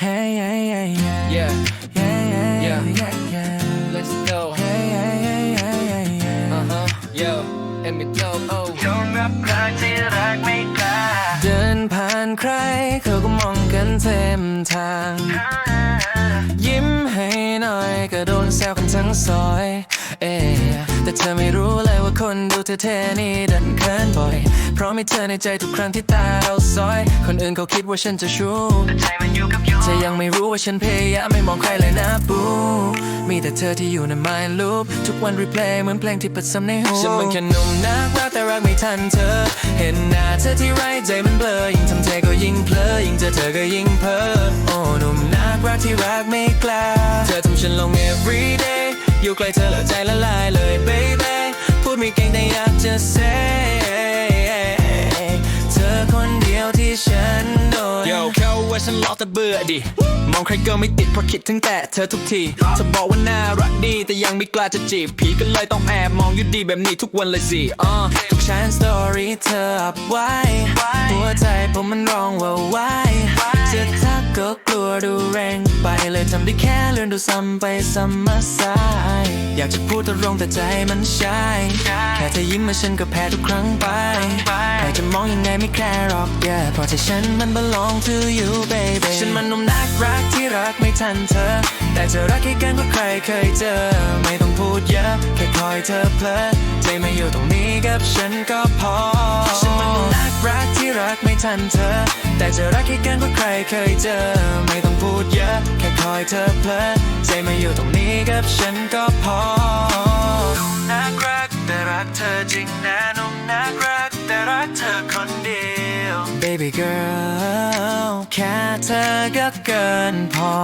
Hey yeah yeah yeah Yeah, yeah yeah Yeah. yeah yeah let's go. Hey yeah yeah yeah yeah yeah Uh huh. Yo, and me go. Oh. ยอมรับรักที่รักไม่กล้าเดินผ่านใครเขาก็มองกันเต็มทาง ยิ้มให้หน่อยก็โดนแซวกันทั้งซอย เอ๊ะแต่เธอไม่รู้เลยว่าคนดูเท่ๆนี่ดันเขินบ่อย เพราะมีเธอในใจทุกครั้งที่ตาเราซอย คนอื่นเขาคิดว่าฉันจะชู้ใจมันอยู่กับยูเธอยังไม่รู้ว่าฉันพยายามไม่มองใครเลยนะปูมีแต่เธอที่อยู่ใน mind loop ทุกวันรีเพลย์เหมือนเพลงที่เปิดซ้ำในหูฉันมันแค่หนุ่มนักรักแต่รักไม่ทันเธอ เห็นหน้าเธอที่ไรใจมันเบลอยิ่งทำใจก็ยิ่งเพลอยิ่งเจอเธอก็ยิ่งเพ้อโอ้หนุ่มนักรักที่รักไม่กล้าเธอทำฉันลง every day อยู่ใกล้เธอแล้วใจละลาย ว่าฉันหลอกแต่เบื่อดิ มองใครก็ไม่ติดเพราะคิดถึงแต่เธอทุกทีเธอบอกว่าน่ารักดี แต่ยังไม่กล้าจะจีบผีก็เลยต้องแอบมองอยู่ดีแบบนี้ทุกวันเลยสิอ่าทุกชั้นสตอรี่เธออัพไว้ หัวใจผมมันร้องว่าไว้จะทักก็กลัวดูแรงไปเลยทำได้แค่เลื่อนดูซ้ำไปซ้ำมาซ้าย อยากจะพูดตรงแต่ใจมันชายแค่ เธอยิ้มมาฉันก็แพ้ทุกครั้งไปใครจะมองยังไงไม่แคร์หรอก yeah เพราะใจฉันมัน belong to you baby ฉันมันนุ่มนักรักที่รักไม่ทันเธอ แต่จะรักแค่กันกว่าใครเคยเจอ ไม่ต้องพูดเยอะแค่คอยเธอเพลอใจมาอยู่ตรงนี้กับฉันก็พอ ฉันมันนุ่มนักรักที่รักไม่ทันเธอ แต่จะรักแค่กันกว่าใครเคยเจอ ไม่ต้องพูดเยอะแค่คอยเธอเพลอใจมาอยู่ตรงนี้กับฉันก็พอ นะนุ่มนักรักแต่รักเธอคนเดียว baby girl แค่เธอก็เกินพอ